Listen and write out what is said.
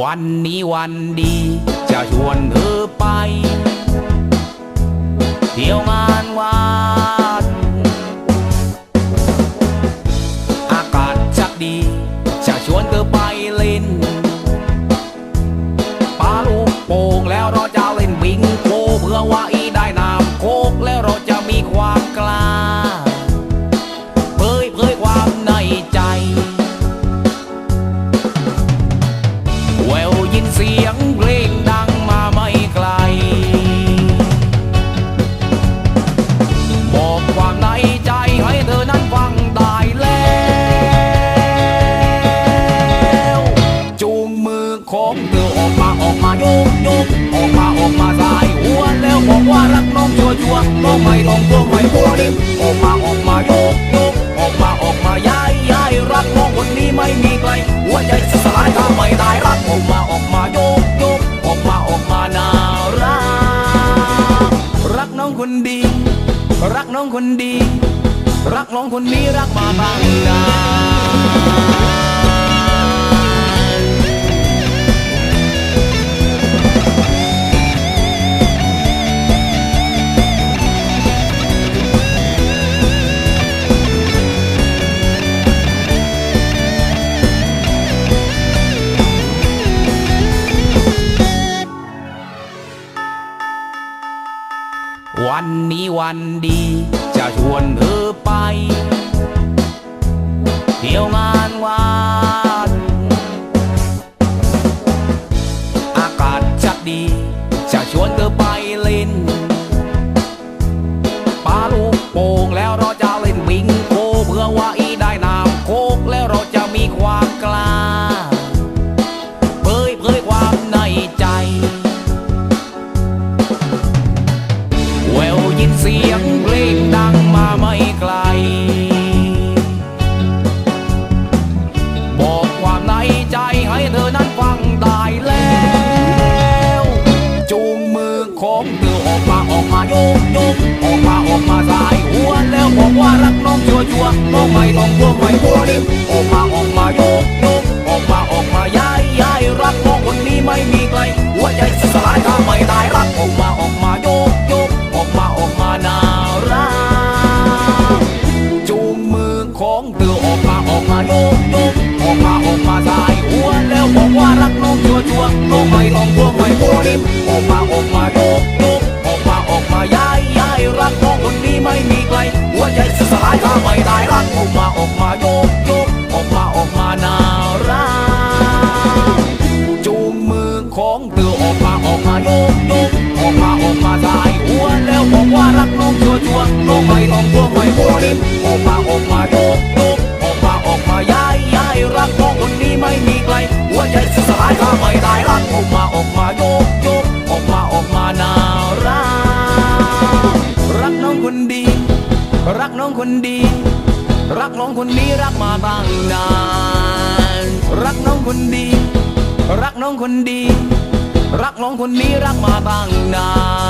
วันนี้วันดี จะชวนเธอไป เที่ยวงานวัดอากาศชักดี จะชวนเธอไปเล่นปาลูกโป่งแล้วเราจะเล่นบิงโกเพื่อว่าอีได้น้ำโคกแล้วเราจะมีความกล้า ในใจให้เธอนั้นฟังได้แล้ว จูงมือของเธอออกมาออกมาโยกโยกออกมาออกมาสายหัวแล้วบอกว่ารักน้องชัวชัวน้องไม่ต้องกลัวไม่กลัวดิออกมาออกมาโยกโยกออกมาออกมาย้ายย้ายรักน้องคนนี้ไม่มีใครหัวใจสลายถ้าไม่ได้รักออกมาออกมาโยกโยกออกมาออกมาน่ารักรักน้องคนดี รักน้องคนดี รักน้องคนนี้รักมาบางนา วันนี้วันดี จะชวนเธอไป เที่ยวงานวัด ยินเสียงเพลงดังมาไม่ไกล ออกมาออกมาสายหัวแล้วบอกว่ารักน้องชัวชัวๆน้องไม่ต้องกลัวไม่กลัวดิออกมาออกมาโยกโยก รักน้องคนดี รักน้องคนดี รักน้องคนนี้รักมาตั้งนาน รักน้องคนดี รักน้องคนดี รักน้องคนนี้รักมาตั้งนาน